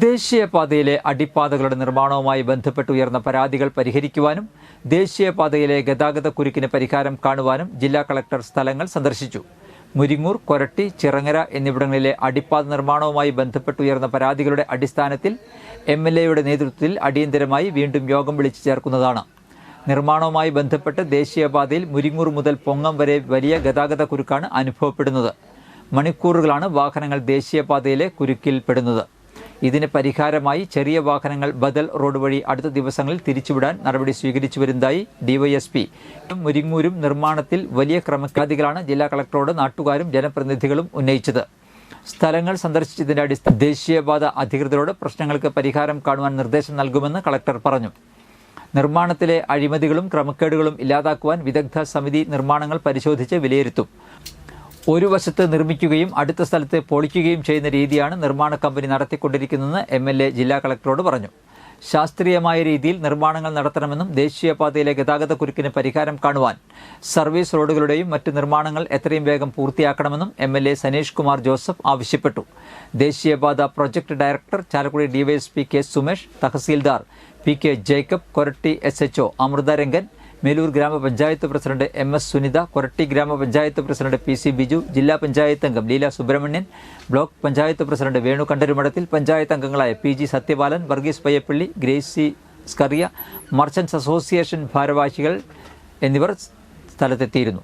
ദേശീയപാതയിലെ അടിപ്പാതകളുടെ നിർമ്മാണവുമായി ബന്ധപ്പെട്ട് ഉയർന്ന പരാതികൾ പരിഹരിക്കുവാനും ദേശീയപാതയിലെ ഗതാഗത കുരുക്കിന് പരിഹാരം കാണുവാനും ജില്ലാ കളക്ടർ സ്ഥലങ്ങൾ സന്ദർശിച്ചു. മുരിങ്ങൂർ കൊരട്ടി ചിറങ്ങര എന്നിവിടങ്ങളിലെ അടിപ്പാത നിർമ്മാണവുമായി ബന്ധപ്പെട്ട് ഉയർന്ന പരാതികളുടെ അടിസ്ഥാനത്തിൽ എം എൽ എയുടെ നേതൃത്വത്തിൽ അടിയന്തരമായി വീണ്ടും യോഗം വിളിച്ചു ചേർക്കുന്നതാണ്. നിർമ്മാണവുമായി ബന്ധപ്പെട്ട് ദേശീയപാതയിൽ മുരിങ്ങൂർ മുതൽ പൊങ്ങം വരെ വലിയ ഗതാഗത കുരുക്കാണ് അനുഭവപ്പെടുന്നത്. മണിക്കൂറുകളാണ് വാഹനങ്ങൾ ദേശീയപാതയിലെ കുരുക്കിൽപ്പെടുന്നത്. ഇതിന് പരിഹാരമായി ചെറിയ വാഹനങ്ങൾ ബദൽ റോഡ് വഴി അടുത്ത ദിവസങ്ങളിൽ തിരിച്ചുവിടാൻ നടപടി സ്വീകരിച്ചു വരുന്നതായി ഡിവൈഎസ്പി. മുരിങ്ങൂരും നിർമ്മാണത്തിൽ വലിയ ക്രമക്കാദികളാണ് ജില്ലാ കളക്ടറോട് നാട്ടുകാരും ജനപ്രതിനിധികളും ഉന്നയിച്ചത്. സ്ഥലങ്ങൾ സന്ദർശിച്ചതിന്റെ അടിസ്ഥാന ദേശീയപാത അധികൃതരോട് പ്രശ്നങ്ങൾക്ക് പരിഹാരം കാണുവാൻ നിർദ്ദേശം നൽകുമെന്ന് കളക്ടർ പറഞ്ഞു. നിർമ്മാണത്തിലെ അഴിമതികളും ക്രമക്കേടുകളും ഇല്ലാതാക്കുവാൻ വിദഗ്ധ സമിതി നിർമ്മാണങ്ങൾ പരിശോധിച്ച് വിലയിരുത്തും. ഒരു വശത്ത് നിർമ്മിക്കുകയും അടുത്ത സ്ഥലത്ത് പൊളിക്കുകയും ചെയ്യുന്ന രീതിയാണ് നിർമ്മാണ കമ്പനി നടത്തിക്കൊണ്ടിരിക്കുന്നതെന്ന് എം എൽ എ ജില്ലാ കളക്ടറോട് പറഞ്ഞു. ശാസ്ത്രീയമായ രീതിയിൽ നിർമ്മാണങ്ങൾ നടത്തണമെന്നും ദേശീയപാതയിലെ ഗതാഗത കുരുക്കിന് പരിഹാരം കാണുവാൻ സർവീസ് റോഡുകളുടെയും മറ്റ് നിർമ്മാണങ്ങൾ എത്രയും വേഗം പൂർത്തിയാക്കണമെന്നും M L A Saneesh Kumar Joseph ആവശ്യപ്പെട്ടു. ദേശീയപാത project director Chalakudy DYSP K Sumesh tahsildar P K Jacob Koratty S HO Amritharangan Melur grama panchayat president M S Sunitha Koratty grama panchayat president P C Biju ജില്ലാ പഞ്ചായത്ത് അംഗം Leela Subramanian block panchayat president Venu Kandarumadathil panchayat അംഗങ്ങളായ P G Sathyapalan Varghese Payyappilly Gracy Scaria merchants association ഭാരവാഹികൾ എന്നിവർ സ്ഥലത്തെത്തിയിരുന്നു.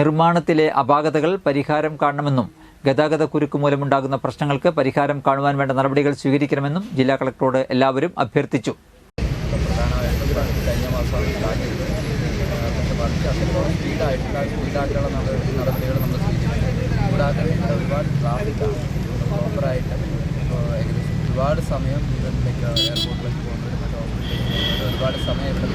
നിർമ്മാണത്തിലെ അപാകതകൾ പരിഹാരം കാണണമെന്നും ഗതാഗത കുരുക്ക് മൂലമുണ്ടാകുന്ന പ്രശ്നങ്ങൾക്ക് പരിഹാരം കാണുവാൻ വേണ്ട നടപടികൾ സ്വീകരിക്കണമെന്നും ജില്ലാ കളക്ടറോട് എല്ലാവരും അഭ്യർത്ഥിച്ചു. ടൂറാണ് കഴിഞ്ഞ മാസം സ്റ്റാർട്ട് ചെയ്തത് പക്ഷേ മറിച്ച് അത്രത്തോളം സ്പീഡായിട്ടില്ല. സ്പീഡാക്കാനുള്ള നടപടികൾ നമ്മൾ സ്വീകരിച്ചു കൂടാതെ ഒരുപാട് ട്രാഫിക്കാണ് പ്രോപ്പറായിട്ട് ഏകദേശം ഒരുപാട് സമയം ഇവിടുത്തേക്ക് എയർപോർട്ടിലേക്ക് പോകുന്നവരും മറ്റോ ഒരുപാട് സമയം ഇവിടെ